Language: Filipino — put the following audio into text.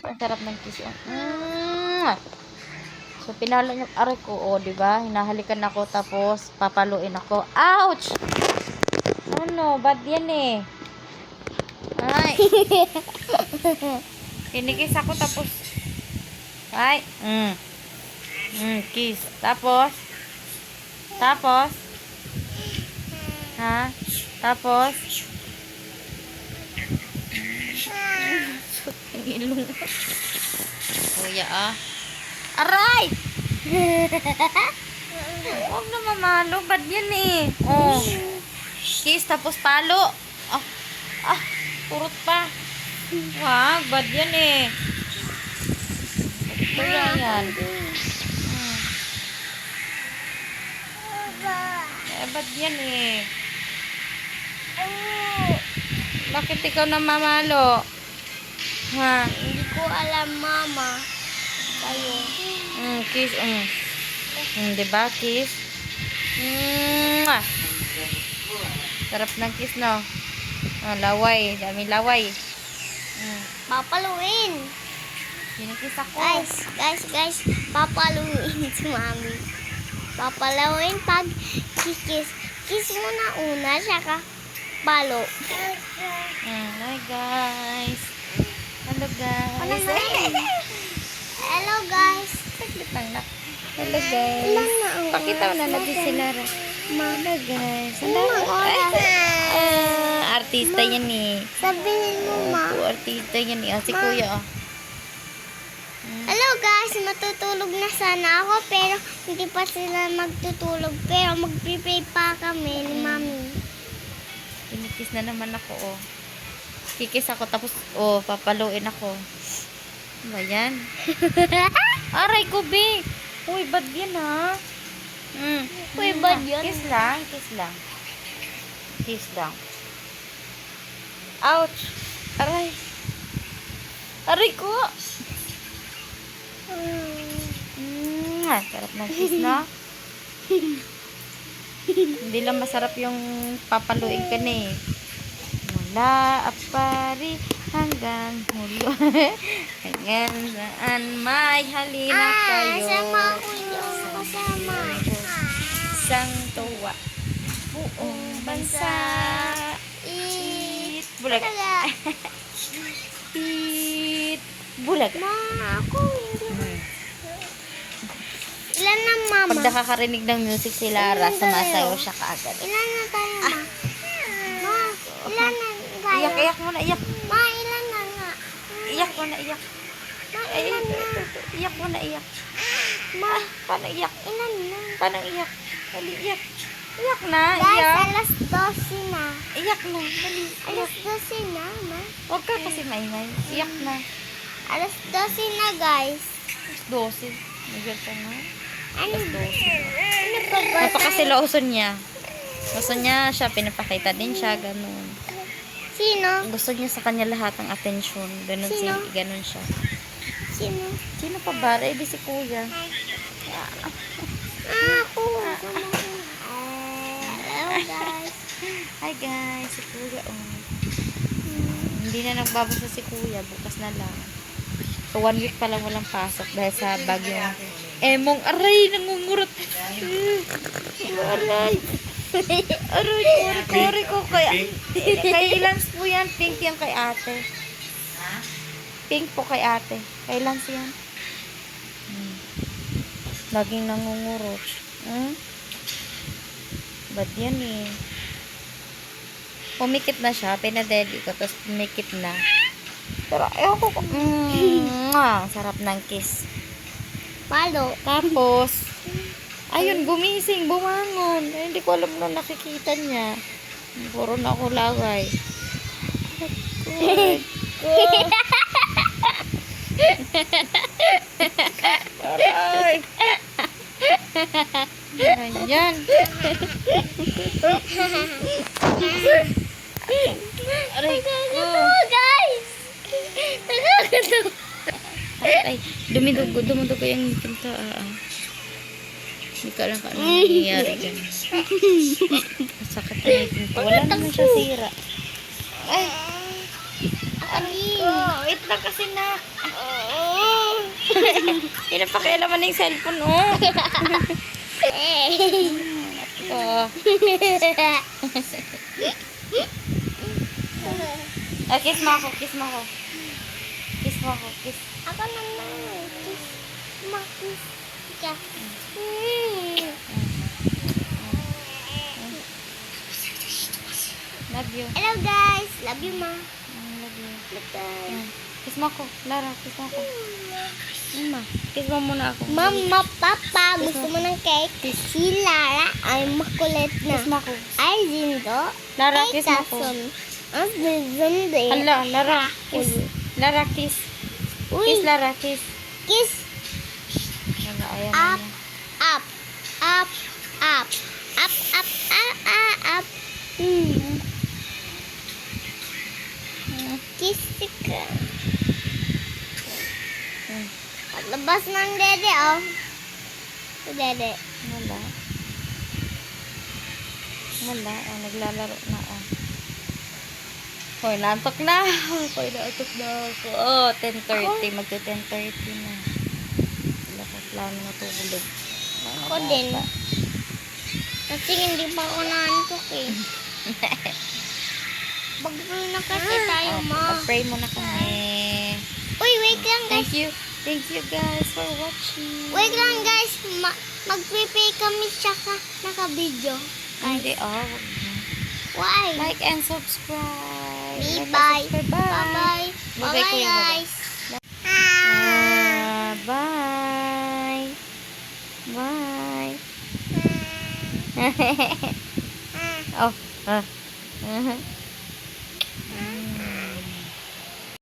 Ang sarap ng kiss. oh. Mm. So, pinalo niyo aray ko, oh, di ba? Hinahalikan ako, tapos papaluin ako. Ouch! Ano, bad yan eh. Ay. Kinikis ako, tapos, ay, mm. Mm, kiss. Tapos, tapos, ha? Tapos, ilong. Kuya ah. Aray! Huwag na mamalo. Bad yan eh. Oh. Kiss tapos palo. Ah. Ah. Purot pa. Wag. Bad yan eh. Kaya yan. Hmm. Eh, bad yan eh. Bakit ikaw na mamalo? Ha? Hindi ko alam, mama. Kayo. Mm, kiss. Mm. Mm, diba, kiss? Mwah! Sarap ng kiss, no? Oh, laway. Dami laway. Mm. Papaluin. Kinikiss ako. Guys, guys, guys. Papaluin si mami. Papaluin pag kikis. Kiss mo na una, saka palo. Mm, hi, guys. Hello, guys. Hello, guys. Saglit lang na. Hello, guys. Pakita mo na natin si Lara. Hello, guys. Ang? Ah, artista yan eh. Sabihin mo, ma. Opo, artista yan eh. Ah, si kuya, oh. Hello guys, matutulog na sana ako pero hindi pa sila magtutulog pero mag-prepare pa kami ni mami. Kinikis na naman ako, oh. Kikis ako, tapos, oh, papaluin ako. Ano yan? Aray ko, be. Uy, bad yan, ha? Mm. Uy, bad yan. Kiss lang, kiss lang. Kiss lang. Ouch! Aray. Aray ko! Mm, ah, sarap ng kiss, no? Hindi lang masarap yung papaluin ka na eh. Mula apari hanggang hulo. hanggang saan may halina Ah, kayo. sama ko yung kasama. Isang tuwa. Buong bansa. Eat. Bulag. It bulag. Ma, ako hindi. Ilan na mama? Pag nakakarinig ng music si Lara, sumasayaw siya kaagad. Ilan na tayo ma? Ma, ilan na? Iyak, iyak mo na, iyak. Ma, ilan na nga? Iyak mo na, iyak. Ma, ilan na? iyak mo na, iyak. Ma, Paano iyak? ilan na? Paano iyak? Dali, iyak. Iyak na, Guys, iyak. alas 12 na. Iyak na, dali. Alas 12 na, ma. Huwag ka kasi maingay. Iyak na. Alas 12 na, guys. Alas 12. Nagyan ka na. Ano Alas 12. Ano pa ba? Napakasiloso niya. Gusto niya siya, pinapakita din siya, ganun. Sino? Gusto niya sa kanya lahat ng atensyon. Ganun, si, Sino? ganun siya. Sino? Sino pa ba? Eh, di si kuya. Ah, ako. Hello, guys. Hi guys, si kuya. Oh. Hindi na nagbabasa si kuya. Bukas na lang. So, one week pa lang walang pasok dahil sa bagyo. Emong, aray, nangungurot. aray. Aray, kore, kore ko. Kaya, kay Lance po yan. Pink yan kay ate. Pink po kay ate. Kay Lance yan. Hmm. Laging nangungurot. Hmm? Ba't yan eh? Pumikit na siya. Pinadedi ko. Tapos pumikit na. Pero ayoko ko. Mm, ah, sarap ng kiss. Palo. Tapos, ayun, gumising, bumangon. Hindi ko alam na nakikita niya. Puro na ako lagay. Aray. Ayan. Aray ko. Guys! Nakakatawa. Ay, dumidugo, dumudugo yung pinto. Ah, ah. Hindi ko alam kung ano nangyayari dyan. Masakit na yung. Wala naman siya sira. Ay, Ali. Oh, wait lang kasi na. Pinapakialaman na yung cellphone, oh. oh. Ah, kiss mo ako, kiss mo ako. Kiss mo ako, kiss. Ako naman. Kiss. Makis ka. Mm. Love you. Hello guys. Love you ma. Mm, Love you. Love guys. Kiss mo ako. Lara, kiss mo ako. Ma, kiss mo muna ako. Mama, Papa, gusto mo ng cake? Si Lara ay makulit na. Kiss mo ako. Ay, Zindo. Lara, kiss mo ako. Ang Zindo. Hala, Lara, kiss. Lara, kiss. Kiss, Lara, kiss. kiss. Ayaw Up, up, up, up. Up, up, up, up, up. Hmm. Kiss ka. Hmm. At labas ng dede, oh. Si dede. Wala. Wala. Oh, naglalaro na. Oh. Hoy, nantok na. Hoy, nantok na ako. Oh, 10.30. Magto 10.30 na. Plano na tulog. Ako din. Kasi hindi pa ako naantok eh. Bagay na kasi tayo, Oh, ma. pray muna kami. Uy, wait lang guys. Thank you. Thank you guys for watching. Wait lang guys. Ma Mag-prepay kami tsaka naka-video. Hindi, oh. Why? Like and subscribe. Bye-bye. Bye-bye, Bye-bye, guys. Ah. oh. Ah.